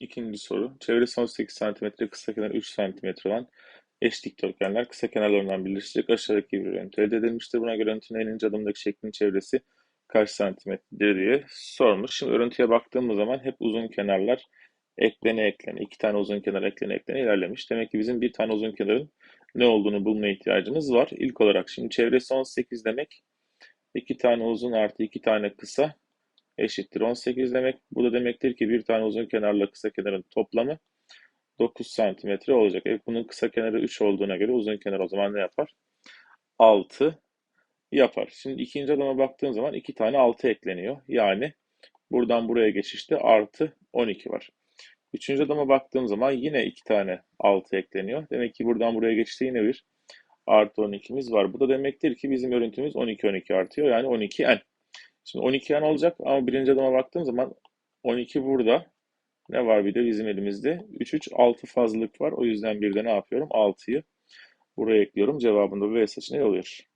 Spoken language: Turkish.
İkinci soru. Çevresi 18 cm, kısa kenar 3 cm olan eş dikdörtgenler kısa kenarlarından birleşecek aşağıdaki bir görüntü elde edilmiştir. Buna göre örüntünün 50. adımdaki şeklin çevresi kaç santimetredir diye sormuş. Şimdi örüntüye baktığımız zaman hep uzun kenarlar eklene eklene, iki tane uzun kenar eklene eklene ilerlemiş. Demek ki bizim bir tane uzun kenarın ne olduğunu bulmaya ihtiyacımız var. İlk olarak şimdi çevresi 18 demek, iki tane uzun artı iki tane kısa eşittir 18 demek. Bu da demektir ki bir tane uzun kenarla kısa kenarın toplamı 9 santimetre olacak. E bunun kısa kenarı 3 olduğuna göre uzun kenar o zaman ne yapar? 6 yapar. Şimdi ikinci adama baktığım zaman iki tane 6 ekleniyor. Yani buradan buraya geçişte artı 12 var. Üçüncü adama baktığım zaman yine iki tane 6 ekleniyor. Demek ki buradan buraya geçişte yine bir artı 12'miz var. Bu da demektir ki bizim örüntümüz 12 12 artıyor. Yani 12n. Şimdi 12n olacak ama birinci adama baktığım zaman 12 burada. Ne var bir de bizim elimizde? 3 3 6 fazlalık var. O yüzden bir de ne yapıyorum? 6'yı buraya ekliyorum. Cevabında B seçeneği oluyor.